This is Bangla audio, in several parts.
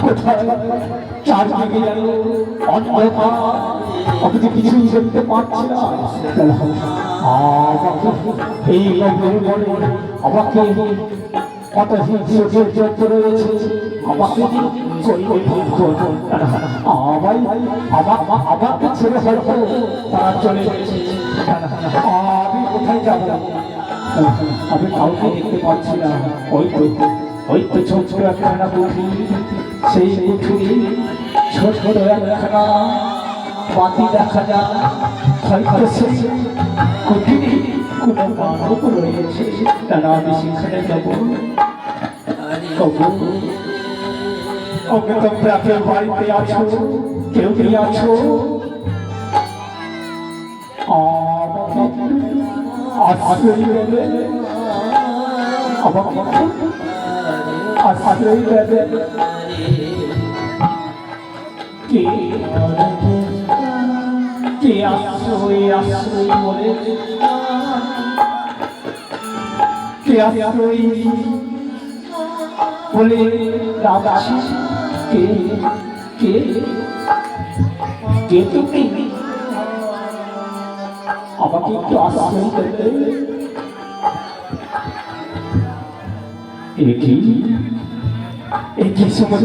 কোথায় চারদিকে যেন অন্ধকার তো কিছুই দেখতে পাচ্ছি না এই লগ্নের মনে আমাকে কত হিংস্র চরিত্র রয়েছে আমাকে আমায় আমার আমাকে ছেড়ে হয়তো তারা চলে আমি কোথায় যাব আমি কাউকে দেখতে পাচ্ছি না ওই তো ওই তো ছোট ছোট একখানা পুঁথি সেই পুঁথি ছোট ছোট একখানা বাতি দেখা যায় হয়তো সেই কুটিরে কোনো মানব রয়েছে তারা আমি সেখানে যাব কবু ওকে তোমরা বাড়িতে আছো কেউ কি আছো আশ্রয় দেবে। আমাকে আশ্রয় দেবে। কে কে আশ্রয় আশ্রয় বলে কে আশ্রয় বলে রাগাছি কে কে কে তুমি? আমাকে একটু আশ্রয় দেবে একই একই সময়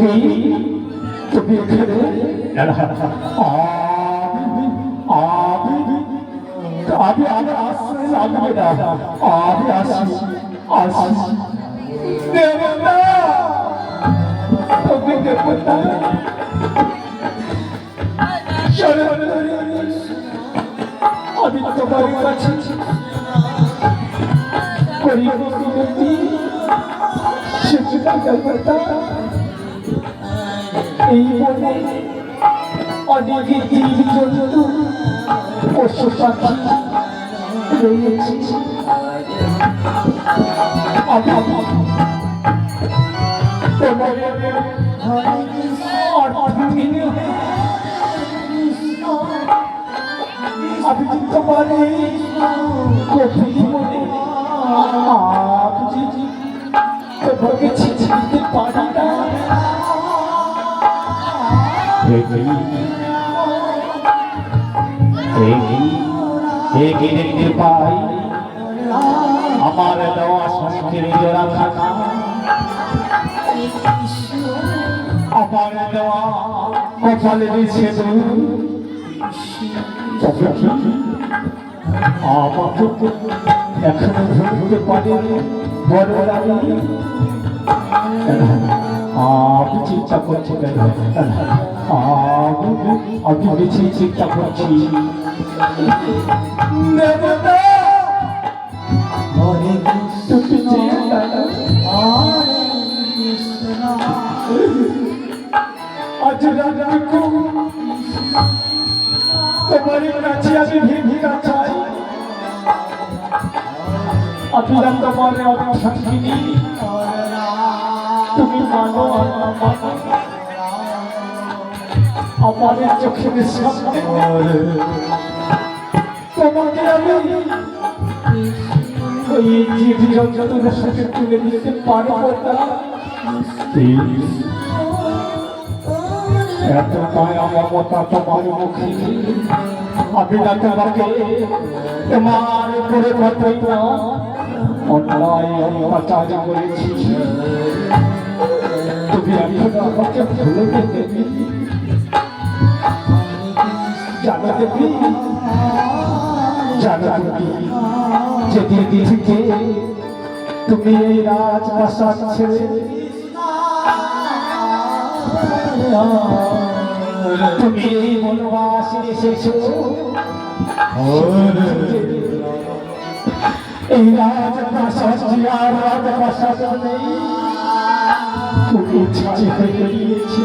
তুমি এখানে? আমি আমি আশ্রয় লাগবে না। আমি আসি আসি দেবতা! তুমি দেবতা। আমি তোমার কাছে করি বিনতি দেবতা? এই বনে অনেক জীব জন্তু পশু পাখি রয়েছে আমি তোমার কঠিন মনে আমি তোমাকে ছিঁচিতে পারি না দেখতে পাই আমার দেওয়া শঙ্কের জোড়া থাকা আমার দেওয়া কপালে দিছে আমাকে এখনও ধরতে পারে বড় লাগে আমি চিন্তা করছি আমি বেশি চিন্তা করছি। তোমার কাছে আমি ভিক্ষা চাই আমি তোমার অনেক শান্তি তুমি মানো আমাদের চোখের সামনে তোমাকে আমি ওই জীব জন্তুর সাথে তুলে দিতে পারব না এত মায়া মমতা তোমার মুখে আমি না তোমাকে তোমার উপরে কতই না অন্যায় জানো দেবী যে দিদি থেকে তুমি এই রাজপ্রাসাদ ছেড়ে তুমি এই বনবাসে এসেছ এই রাজপ্রাসাদ আর রাজপ্রাসাদ নেই তুমি ছাড়ি গিয়েছে